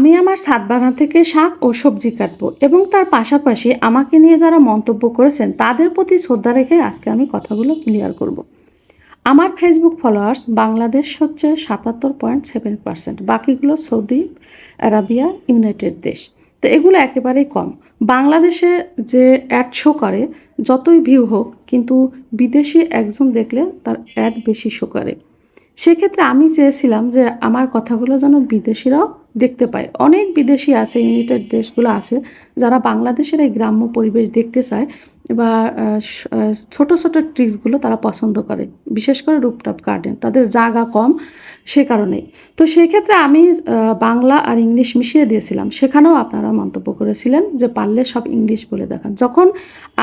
আমি আমার ছাদ বাগান থেকে শাক ও সবজি কাটবো এবং তার পাশাপাশি আমাকে নিয়ে যারা মন্তব্য করেছেন, তাদের প্রতি শ্রদ্ধা রেখে আজকে আমি কথাগুলো ক্লিয়ার করব। আমার ফেসবুক ফলোয়ার্স বাংলাদেশ হচ্ছে সাতাত্তর পয়েন্ট সেভেন পার্সেন্ট, বাকিগুলো সৌদি আরাবিয়া, ইউনাইটেড দেশ। তো এগুলো একেবারেই কম। বাংলাদেশে যে অ্যাড শো করে, যতই ভিউ হোক, কিন্তু বিদেশি একজন দেখলে তার অ্যাড বেশি শো করে। সেক্ষেত্রে আমি চেয়েছিলাম যে আমার কথাগুলো যেন বিদেশিরাও দেখতে পায়। অনেক বিদেশি আছে, ইউনাইটেড দেশগুলো আছে, যারা বাংলাদেশের এই গ্রাম্য পরিবেশ দেখতে চায় বা ছোট ছোট ট্রিক্সগুলো তারা পছন্দ করে, বিশেষ করে রুপটপ গার্ডেন। তাদের জায়গা কম সে কারণেই। তো সেই ক্ষেত্রে আমি বাংলা আর ইংলিশ মিশিয়ে দিয়েছিলাম। সেখানেও আপনারা মন্তব্য করেছিলেন যে পারলে সব ইংলিশ বলে দেখান। যখন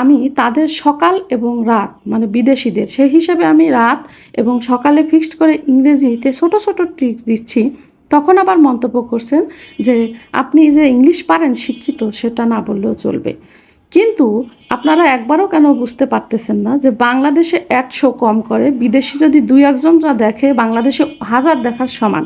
আমি তাদের সকাল এবং রাত মানে বিদেশিদের, সেই হিসাবে আমি রাত এবং সকালে ফিক্সড করে ইংরেজিতে ছোট ছোট ট্রিক্স দিচ্ছি তখন আবার মন্তব্য করছেন যে আপনি যে ইংলিশ পারেন শিক্ষিত, সেটা না বললেও চলবে। কিন্তু আপনারা একবারও কেন বুঝতে পারতেছেন না যে বাংলাদেশে অ্যাড শো কম করে, বিদেশি যদি দুই একজন যা দেখে, বাংলাদেশে হাজার দেখার সমান।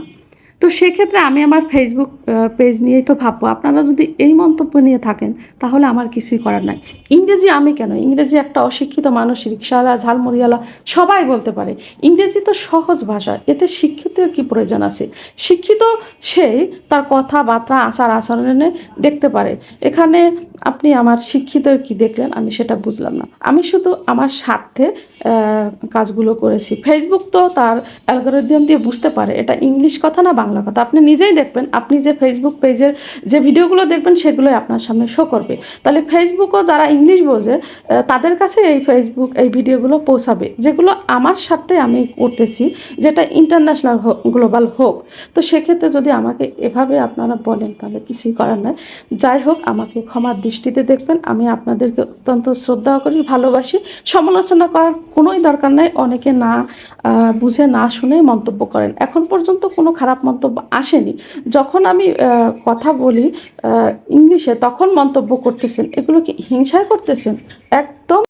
তো সেক্ষেত্রে আমি আমার ফেসবুক পেজ নিয়েই তো ভাববো। আপনারা যদি এই মন্তব্য নিয়ে থাকেন, তাহলে আমার কিছুই করার নাই। ইংরেজি আমি কেন? ইংরেজি একটা অশিক্ষিত মানুষ, রিক্সাওয়ালা, ঝালমুড়িওয়ালা, সবাই বলতে পারে। ইংরেজি তো সহজ ভাষা, এতে শিক্ষিত কি প্রয়োজন আছে? শিক্ষিত সেই তার কথাবার্তা আচার আচরণে দেখতে পারে। এখানে আপনি আমার শিক্ষিত কি দেখলেন? আমি সেটা বুঝলাম না। আমি শুধু আমার স্বার্থে কাজগুলো করেছি। ফেসবুক তো তার অ্যালগোরিদম দিয়ে বুঝতে পারে। এটা ইংলিশ কথা না, বাংলা কথা। আপনি নিজেই দেখবেন, আপনি যে ফেসবুক পেজের যে ভিডিওগুলো দেখবেন, সেগুলোই আপনার সামনে শো করবে। তাহলে ফেসবুকও যারা ইংলিশ বোঝে তাদের কাছে এই ফেসবুক এই ভিডিওগুলো পৌঁছাবে। যেগুলো আমার স্বার্থে আমি করতেছি, যেটা ইন্টারন্যাশনাল গ্লোবাল হোক। তো সেক্ষেত্রে যদি আমাকে এভাবে আপনারা বলেন, তাহলে কিছুই করার নয় যাই হোক, আমাকে ক্ষমার দৃষ্টিতে দেখবেন, আমি আপনাদেরকে অত্যন্ত শ্রদ্ধা করি, ভালোবাসি। সমালোচনা করার কোনোই দরকার নাই, অনেকে না বুঝে না শুনে মন্তব্য করেন। এখন পর্যন্ত কোনো খারাপ মন্তব্য আসেনি। যখন আমি কথা বলি ইংলিশে, তখন মন্তব্য করতেছেন। এগুলো কি হিংসায় করতেছেন? একদম